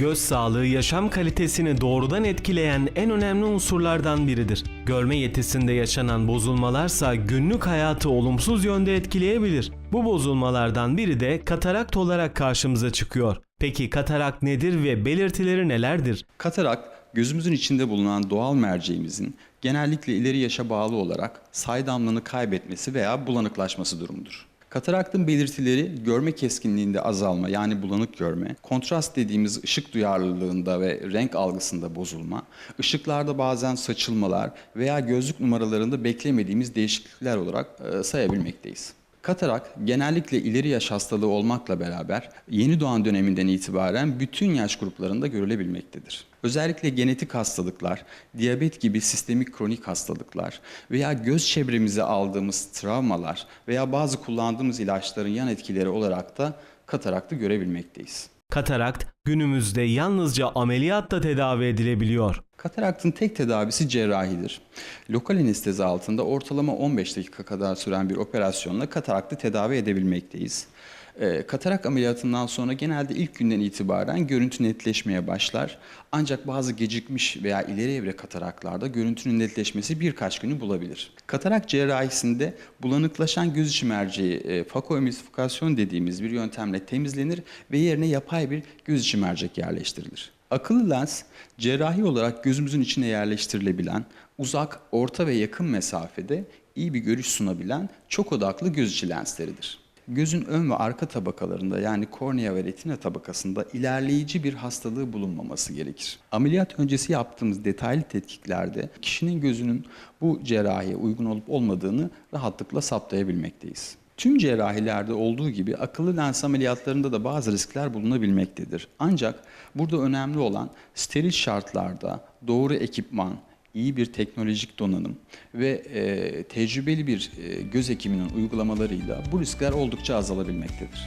göz sağlığı yaşam kalitesini doğrudan etkileyen en önemli unsurlardan biridir. Görme yetisinde yaşanan bozulmalarsa günlük hayatı olumsuz yönde etkileyebilir. Bu bozulmalardan biri de katarakt olarak karşımıza çıkıyor. Peki katarakt nedir ve belirtileri nelerdir? Katarak gözümüzün içinde bulunan doğal merceğimizin genellikle ileri yaşa bağlı olarak saydamlığını kaybetmesi veya bulanıklaşması durumudur. Kataraktın belirtileri görme keskinliğinde azalma yani bulanık görme, kontrast dediğimiz ışık duyarlılığında ve renk algısında bozulma, ışıklarda bazen saçılmalar veya gözlük numaralarında beklemediğimiz değişiklikler olarak e, sayabilmekteyiz. Katarak genellikle ileri yaş hastalığı olmakla beraber yeni doğan döneminden itibaren bütün yaş gruplarında görülebilmektedir. Özellikle genetik hastalıklar, diyabet gibi sistemik kronik hastalıklar veya göz çevremize aldığımız travmalar veya bazı kullandığımız ilaçların yan etkileri olarak da kataraktı görebilmekteyiz. Katarakt günümüzde yalnızca ameliyatla tedavi edilebiliyor. Kataraktın tek tedavisi cerrahidir. Lokal anestezi altında ortalama 15 dakika kadar süren bir operasyonla kataraktı tedavi edebilmekteyiz. Ee, katarak ameliyatından sonra genelde ilk günden itibaren görüntü netleşmeye başlar. Ancak bazı gecikmiş veya ileri evre kataraklarda görüntünün netleşmesi birkaç günü bulabilir. Katarak cerrahisinde bulanıklaşan göz içi merceği e, dediğimiz bir yöntemle temizlenir ve yerine yapay bir göz içi mercek yerleştirilir. Akıllı lens cerrahi olarak gözümüzün içine yerleştirilebilen, uzak, orta ve yakın mesafede iyi bir görüş sunabilen çok odaklı göz içi lensleridir. Gözün ön ve arka tabakalarında yani kornea ve retina tabakasında ilerleyici bir hastalığı bulunmaması gerekir. Ameliyat öncesi yaptığımız detaylı tetkiklerde kişinin gözünün bu cerrahiye uygun olup olmadığını rahatlıkla saptayabilmekteyiz. Tüm cerrahilerde olduğu gibi akıllı lens ameliyatlarında da bazı riskler bulunabilmektedir. Ancak burada önemli olan steril şartlarda doğru ekipman, iyi bir teknolojik donanım ve e, tecrübeli bir e, göz hekiminin uygulamalarıyla bu riskler oldukça azalabilmektedir.